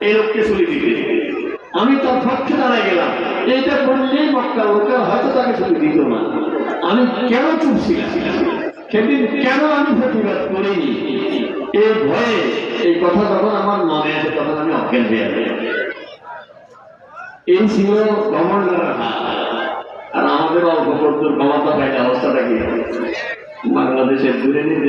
এই লোককে চলে দিতে আমি তার পক্ষে দাঁড়ায় গেলাম। এইটা বললেই মক্কা লোকের হয়তো তাকে চলে দিত না। আমি কেন চুপ সেদিন কেন আমি প্রতিবাদ করিনি? এই ভয়ে এই কথা যখন আমার মনে আছে, তখন আমি অজ্ঞান হয়ে যাই এই ছিল গভর্নরের আর আমাদের অল্প করতো ক্ষমতা পাইলে অবস্থাটা কি? বাংলাদেশের দূরে নিতে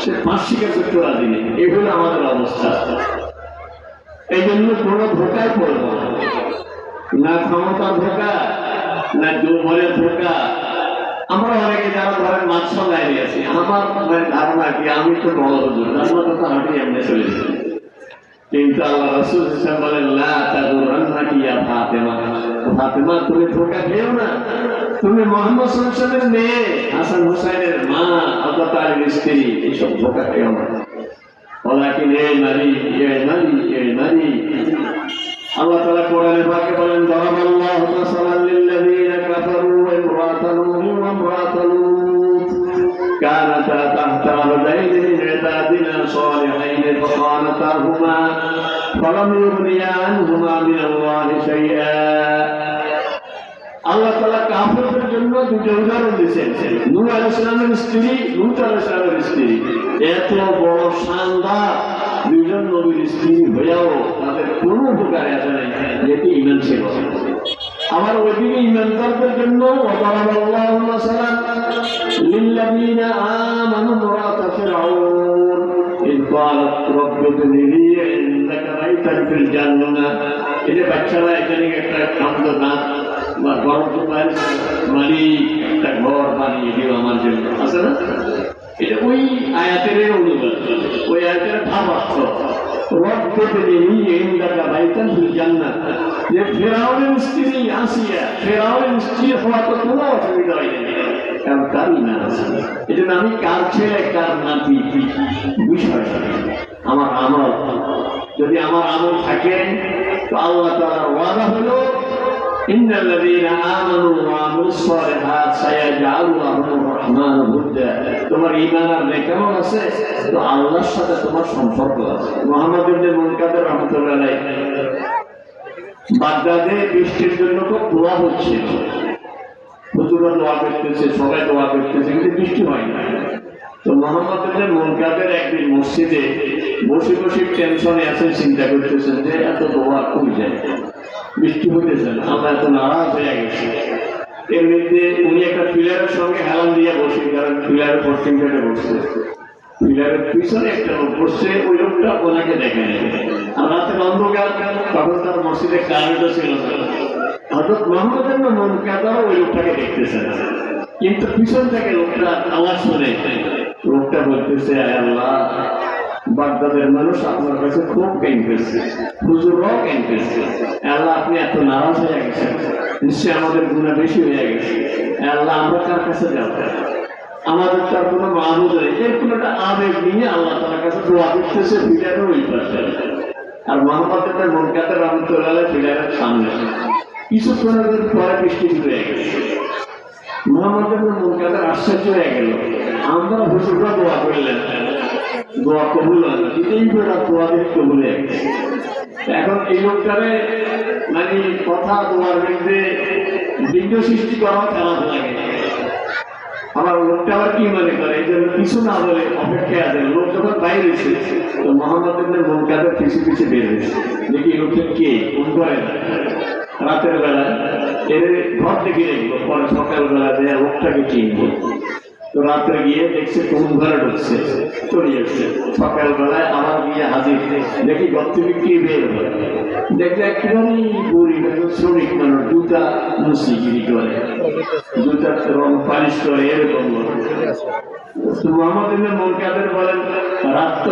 সে মাছ শিকার করতে রাজি নেই এই হলো আমাদের অবস্থা। এই জন্য কোনো ধোকায় পড়ব না। না ক্ষমতার ধোকা, না দুর্বলের ধোকা। আমরা অনেকে যারা ধরেন মাছ সঙ্গায় আছি আমার মানে ধারণা কি, আমি তো বড় হুজুর, আমরা তো হাঁটি এমনি চলে যাই। কিন্তু আল্লাহ রসুল ইসলাম বলেন কি ইয়া ফাতেমা। ফাতেমা, তুমি ধোকা খেও না। তুমি মোহাম্মদ সাল্লাল্লাহু মেয়ে হাসান হুসাইনের মা আল্লাহ তাআলার স্ত্রী এইসব ধোকা খেও না ওলাকিন এ নারী এ নারী এ নারী আল্লাহ তাআলা কোরআনে পাকে বলেন দারাবাল্লাহু মাসালান লিল্লাযীনা কাফারু ইমরাতা নূহ ওয়া ইমরাতা লূত كانتا تحت عبدين من عبادنا صالحين فخانتاهما فلم يغنيا عنهما من الله شيئا কাফেরদের জন্য দুটো উদাহরণ দিয়েছেন নূর আল ইসলামের স্ত্রী লুত আল ইসলামের স্ত্রী এত বড় শানদার দুজন নবীর স্ত্রী হয়েও তাদের কোনো উপকারে আসে নাই যেটি ইমান ছিল আবার ওইদিকে ইমানদারদের জন্য وضرب الله مثلا للذين آمنوا امرأة فرعون إذ قالت رب ابن لي عندك بيتا في الجنة এটা বাচ্চারা এখানে একটা খাদ্য বা গরম তোমার মালিক, একটা ঘর বানিয়ে দিও আমার জন্য। আছে না? এটা ওই আয়াতের অনুবাদ। ওই আয়াতের ভাবার্থ। যে ফেরাউনের স্ত্রী আসিয়া, ফেরাউনের স্ত্রী হওয়া তো কোনো কারণ তার ইমান আছে। এই জন্য আমি কার ছেলে, কার নাতি বিষয় আমার আমল। যদি আমার আমল থাকে, তো আল্লাহ তাআলার ওয়াদা হলো إن الذين آمنوا وعملوا الصالحات سيجعل لهم الرحمن ودا তোমার ঈমান আর নেকামল আছে তো আল্লাহর সাথে তোমার সম্পর্ক আছে মুহাম্মদ ইবনে মুনকাদের রাহমাতুল্লাহ আলাইহি বাগদাদে বৃষ্টির জন্য খুব দোয়া হচ্ছিল হুজুরা দোয়া করতেছে সবাই দোয়া করতেছে কিন্তু বৃষ্টি হয় না তো মোহাম্মদ ইবনে মুনকাদের একদিন মসজিদে বসে বসে টেনশনে আছেন, চিন্তা করতেছেন যে এত যায়? বৃষ্টি হইতেছে না, আমরা এত নারাজ হয়ে গেছি। এমনিতে উনি একটা সঙ্গে হেলান দিয়ে বসে কারণ পশ্চিম ঘাটে বসছে। পিছনে একটা লোক বসছে, ওই লোকটা ওনাকে দেখে অন্ধকার, তখন তার মসজিদে ছিল হঠাৎ মোহাম্মদের ওই লোকটাকে দেখতেছে না কিন্তু পিছন থেকে লোকটা আওয়াজ শুনে। লোকটা বলতেছে আল্লাহ, বাগদাদের মানুষ আপনার কাছে খুব হুজুররাও জ্ঞান পেয়েছে আল্লাহ, আপনি এত নারাজ হয়ে গেছেন। নিশ্চয়ই আমাদের গুণা বেশি হয়ে গেছে। আল্লাহ, আমরা কার কাছে যাব? আমাদের তার কোনো মাহবুদ নেই। এর কোনো একটা আবেগ নিয়ে আল্লাহ তার কাছে দোয়া করতেছে ফিলারের ওই পাশে। আর মোহাম্মদের মন কাতে রহমতুল্লাহ ফিলারের সামনে। কিছুক্ষণের পরে বৃষ্টি হয়ে গেছে। মোহাম্মদের মন কাতে আশ্চর্য হয়ে গেল। আমরা হুজুররা দোয়া করলেন দোয়া কবুল বেড়া দোয়া হয়ে গেছে এখন এই লোকটারে মানে কথা দোয়ার মধ্যে বিঘ্ন সৃষ্টি করা খারাপ লাগে। আমার লোকটা আবার কি মনে করে? এই জন্য কিছু না বলে অপেক্ষায় আছে। লোক যখন বাইরে এসে, তো মোহাম্মদের মন কাদের পিছু পিছু বের হয়েছে। দেখি এই লোকটা কে? কোন করে রাতের বেলা এর ঘর থেকে দেখব। পরে সকালবেলা দেয় লোকটাকে চিনবো। তো রাত্রে গিয়ে দেখছে কোন ঘরে ঢুকছে, চলে যাচ্ছে সকালবেলায় আবার গিয়ে হাজির। দেখি ঘর বের হয় দেখলে গরিব শ্রমিক দুটা মুসিগিরি করে। দুটা রং পালিশ করে, এরকম মুনকাদের বলেন, রাত তো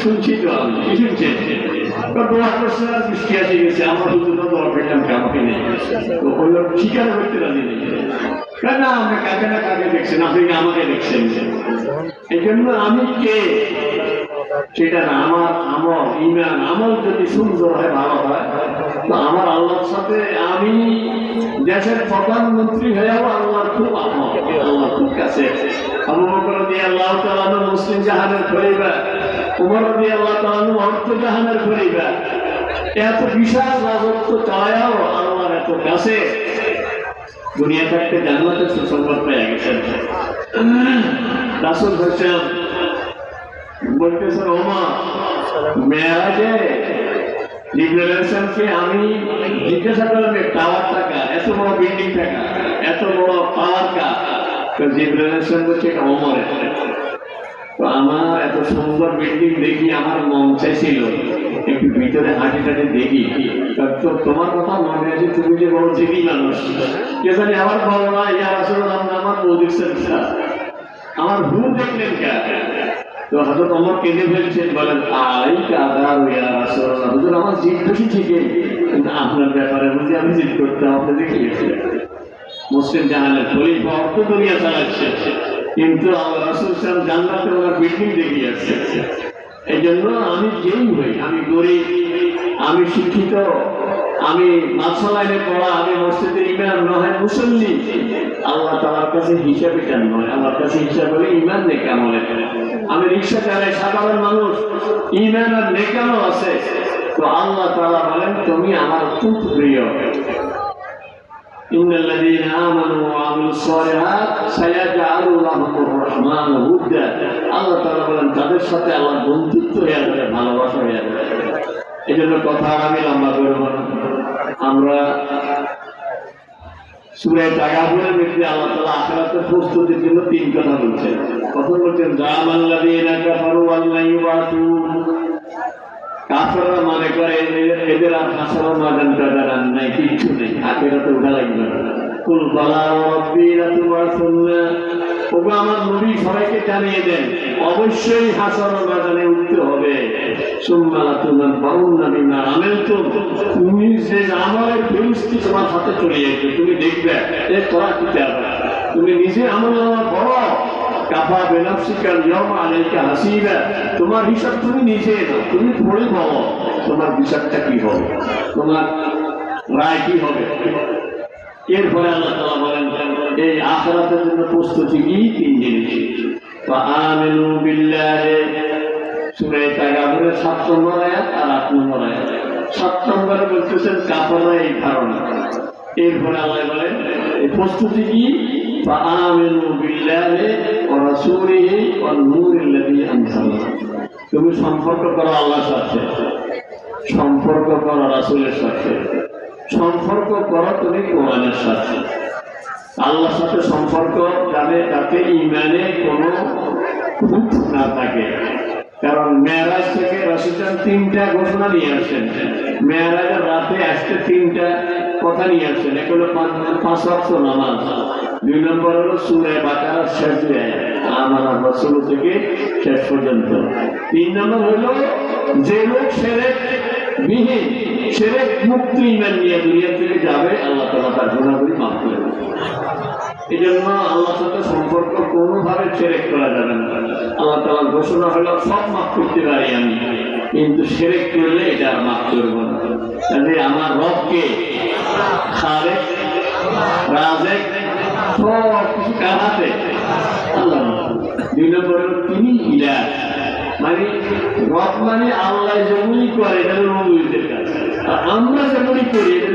শুনছি তো আমি, কি শুনছেন? দোয়া করছে আর বৃষ্টি আমরা আমার যদি সুন্দর হয়, ভালো হয় আমার আল্লাহর সাথে আমি দেশের প্রধানমন্ত্রী হয়েও আল্লাহর খুব আমল আল্লাহ খুব কাছে তালানো মুসলিম জাহানের খরিবা উমর দিয়ে আল্লাহ তালানো অর্থ জাহানের খরিবা এত বিশাল রাজত্ব চালায়াও আল্লাহর এত কাছে। দুনিয়া থাকতে জান্নাতের সুসংবাদ পেয়ে গেছেন। রাসুল হোসেন বলতেছেন আমি জিজ্ঞাসা করলাম টাওয়ার টাকা, এত বড় বিল্ডিং টাকা, এত বড় পাওয়ার কা তো জিব্রেলেশন বলছে এটা ওমরে তো আমার এত সুন্দর বিল্ডিং দেখি আমার মন চাইছিল। একটু ভিতরে হাঁটি টাটি দেখি। তো তোমার কথা মনে আছে, তুমি যে বড় চিনি মানুষ। কে জানি আমার বলো না ইয়ার আসলে আমার বউ দেখছেন আমার ভুল দেখলেন তো হজরত অমর কেঁদে ফেলছেন, বলেন, আই কাদা ইয়া রাসূলুল্লাহ। হুজুর, আমার জিদ খুশি ঠিকই কিন্তু আপনার ব্যাপারে বুঝি আমি জিদ করতাম, আপনি দেখে গেছিলেন। মুসলিম জাহানের খলিফা অর্থ দুনিয়া চালাচ্ছে। কিন্তু রাসূল জান্নাতে ওনার বিল্ডিং দেখিয়ে আসছে এই জন্য আমি যেই হই, আমি গরিব, আমি শিক্ষিত, আমি মাছা লাইনে পড়া, আমি মসজিদে ইমান নয় মুসল্লি। আল্লাহ তালার কাছে হিসাবে এটা নয় আমার কাছে হিসাব হলে ইমান নেকামলে আমি রিক্সা চালাই সাধারণ মানুষ, ইমান আর নেকামল আছে। তো আল্লাহ তালা বলেন, তুমি আমার খুব প্রিয়। إن الذين آمنوا وعملوا الصالحات سيجعل لهم الرحمن ودا আল্লাহ তাআলা বলেন তাদের সাথে আল্লাহ বন্ধুত্ব হয়ে যাবে ভালোবাসা হয়ে যাবে এই জন্য কথা আমি লম্বা করব না আমরা সুরে তাগাবুরের মধ্যে আল্লাহ তাআলা আখিরাতের প্রস্তুতির জন্য তিন কথা বলছেন প্রথম বলছেন জামাল্লাযীনা কাফারু আল্লাহ কাফেররা মনে করে এদের- আর হাসানো মাদান টাদান নাই, কিচ্ছু নেই। আখেরাতে উঠা লাগবে না। কুল বালা রব্বিরা তোমার শুননা ওগো আমার নবী সবাইকে জানিয়ে দেন, অবশ্যই হাসানো মাদানে উঠতে হবে। সুম্মালা তুমান পাউন না আমেল তো তুমি যে আমলের ফেরস্তি তোমার হাতে চলে যাবে তুমি দেখবে, এ তোরা কি তুমি নিজে আমল নামা পড়ো কাফা বেনাফসিকার নিয়ম আলাইকা হাসিবা। তোমার হিসাব তুমি নিজে তুমি পড়ে বলো তোমার বিচারটা কি হবে, তোমার রায় কি হবে। এরপরে আল্লাহ তালা বলেন, এই আখরাতের জন্য প্রস্তুতি কি? তিন জিনিস। তো আমিনু বিল্লাহে। সাত নম্বর আয়াত আর আট নম্বর আয়াত। সাত নম্বরে বলতেছেন কাপড়া এই ধারণা এরপরে আল্লাহ বলেন, এই প্রস্তুতি কি? তুমি সম্পর্ক করো আল্লাহর সাথে। সম্পর্ক করো রাসুলের সাথে। সম্পর্ক করো তুমি কোরআনের সাথে। আল্লাহর সাথে সম্পর্ক যাতে তাতে ইমানে কোনো খুঁত না থাকে। কারণ মেয়ারাজ থেকে রাশিদান তিনটা ঘোষণা নিয়ে আসেন। মেয়ারাজের রাতে আসতে তিনটা কথা নিয়ে আসেন। এক হলো পাঁচ পাঁচ নামাজ। দুই নম্বর হলো সুরে বাকার শেষ আমার রসুল থেকে শেষ পর্যন্ত। তিন নম্বর হলো যে লোক সেরে বিহীন সেরে মুক্ত ইমান নিয়ে দুনিয়া থেকে যাবে, আল্লাহ তালা তার গুণাগুলি মাফ করে এই জন্য আল্লাহর সাথে সম্পর্ক কোনোভাবে ছেড়ে করা যাবে না। আল্লাহ তালার ঘোষণা হলো, সব মাফ করতে পারি আমি। কিন্তু সেরেক করলে এটা মাফ করব না। আমার রবকে কিছু আল্লাহ মানে মানে আল্লাহ যেমনই করে, এটা কাজ। আর আমরা যেমনই করি, এটা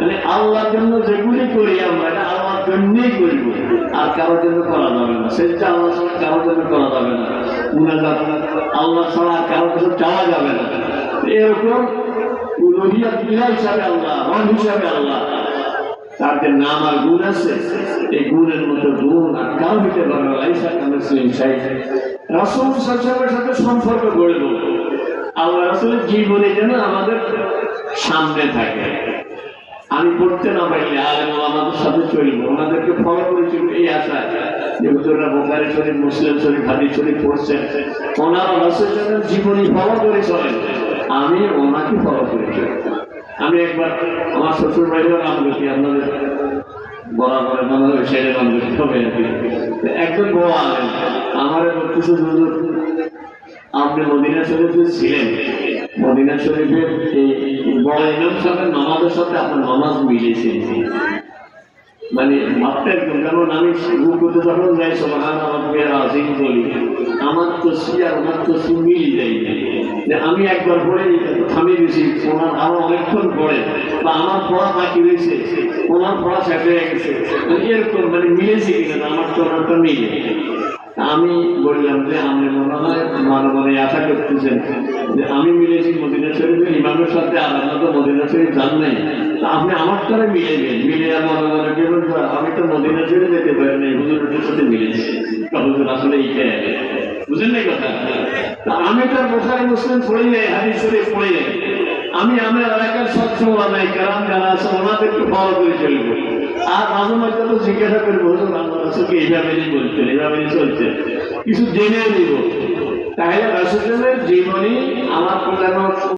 মানে আল্লাহর জন্য যেগুলি করি আমরা, এটা আল্লাহর জন্যই করিব আর কারোর জন্য করা যাবে না। সেটা আল্লাহ কারোর জন্য করা যাবে না। আল্লাহ ছাড়া কারোর কাছে চাওয়া যাবে না। এরকম কারও সাথে গড়ে রাসুলের জীবনে যেন আমাদের সামনে থাকে। আমি পড়তে না পারলে আলেম আমাদের সাথে চলবো, ওনাদেরকে ফলো করে চলবো এই আশা আমি ওনাকে ফলো আমি একবার আমার শ্বশুর নাম আপনাদের মনে হয় নাম একজন আমার বলতেছে হুজুর, আপনি মদিনা শরীফে ছিলেন। মদিনা শরীফের এই বড় ইমাম সাহেবের নামাজের সাথে আপনার নামাজ মিলেছে। মানে ভাবতে একদম, কারণ আমি রুকুতে যখন যাই, সোহান আমাকে রাজিম বলি, আমার তসি আর ওনার তসি মিলি যাই যে আমি একবার পরে থামি দিয়েছি ওনার আরও অনেকক্ষণ পরে বা আমার পড়া বাকি রয়েছে, ওনার পড়া শেষ হয়ে গেছে। এরকম মানে মিলেছে কিনা আমার তো ওনারটা মিলে আমি বললাম যে আমি মনে হয় মনে মনে আশা করতেছেন। যে আমি মিলেছি মদিনা শরীফের ইমামের সাথে, আর আপনার তো মদিনা শরীফ জান নাই। তা আপনি আমার তারা মিলে গেলেন। মিলে মনে মনে কি বলব, আমি তো মদিনা শরীফ যেতে পারি না হুজুরের সাথে মিলেছি হুজুর আসলে এইটাই বুঝেন নাই কথা? আমি তো বোখারি মুসলিম পড়ি নাই হাদিস শরীফ পড়ি নাই। আমি আমার এলাকার সবসময় নাই কারণ যারা আছে ওনাদেরকে ফলো করে চলবো। আর মাঝে মাঝে তো জিজ্ঞাসা করব হুজুর আল্লাহ রাসুলকে এইভাবেই বলছেন এইভাবেই চলছে কিছু জেনে নিব। তাহলে রাসুলের জীবনী আমার প্রধান